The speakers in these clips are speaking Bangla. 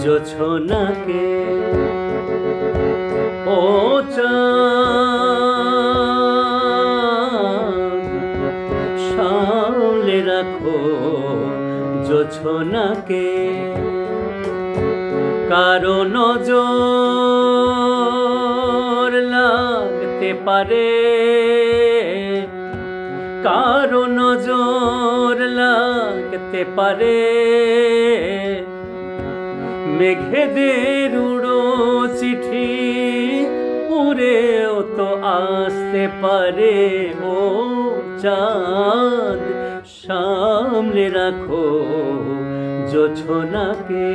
জোছনাকে। ও সামলে রাখো জোছনাকে। কারও নজর লাগতে পারে। কারও নজর লাগতে পারে। মেঘেদের উড়ো চিঠি উড়েও তো আসতে পারে। ও চাঁদ, সামনে রাখো, জোছনাকে।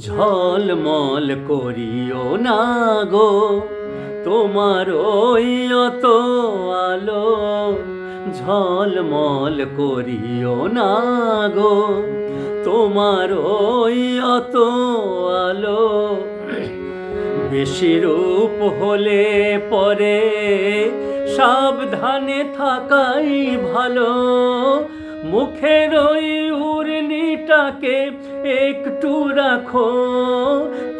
ঝলমল করিও না গো। তোমার ওই অত আলো ঝলমল করিও না গো। তোমার ওই অত আলো বেশি রূপ হলে পরে সাবধানে থাকাই ভালো। মুখের ওই উর্নিটাকে একটু রাখো,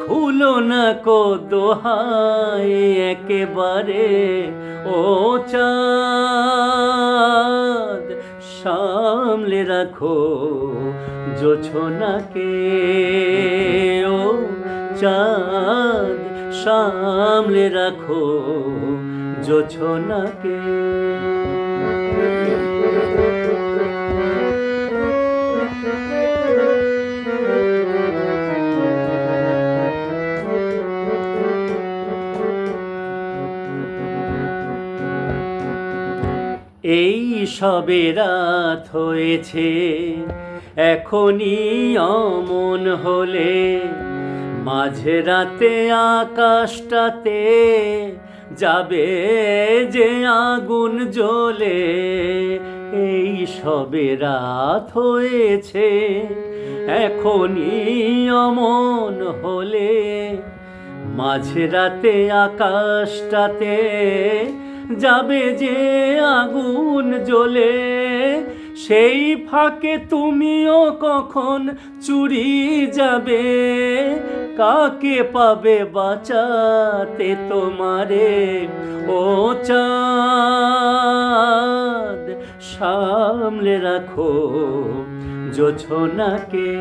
খুলো না কো দোহাই একেবারে। ও চাঁদ, সামলে রাখো জোছনাকে। ও চাঁদ, সামলে রাখো জোছনাকে। এই সবে রাত হয়েছে, এখনই অমন হলে। মাঝে রাতে আকাশটাতে যাবে যে আগুন জ্বলে। এই সবে রাত হয়েছে, এখনই অমন হলে। মাঝে রাতে আকাশটাতে যাবে যে আগুন জ্বলে, সেই ফাঁকে তুমিও কখন চুরি যাবে? কাকে পাবে বাঁচাতে তোমারে? ও চাঁদ, সামলে রাখো জোছনাকে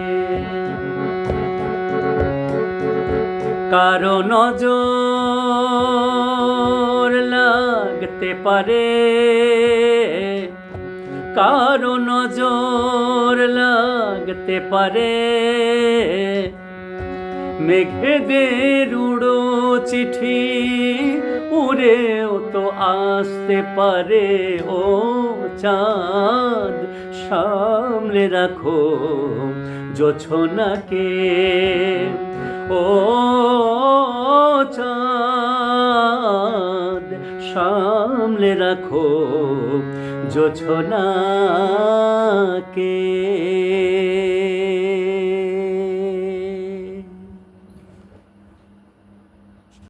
কারও নজর লাগতে পারে। কারও নজর লাগতে পারে। মেঘেদের উড়ো চিঠি উড়েও তো আসতে পারে। ও চাঁদ, সামলে রাখো জোছনাকে ও চাঁদ সামলে রাখো জোছনাকে।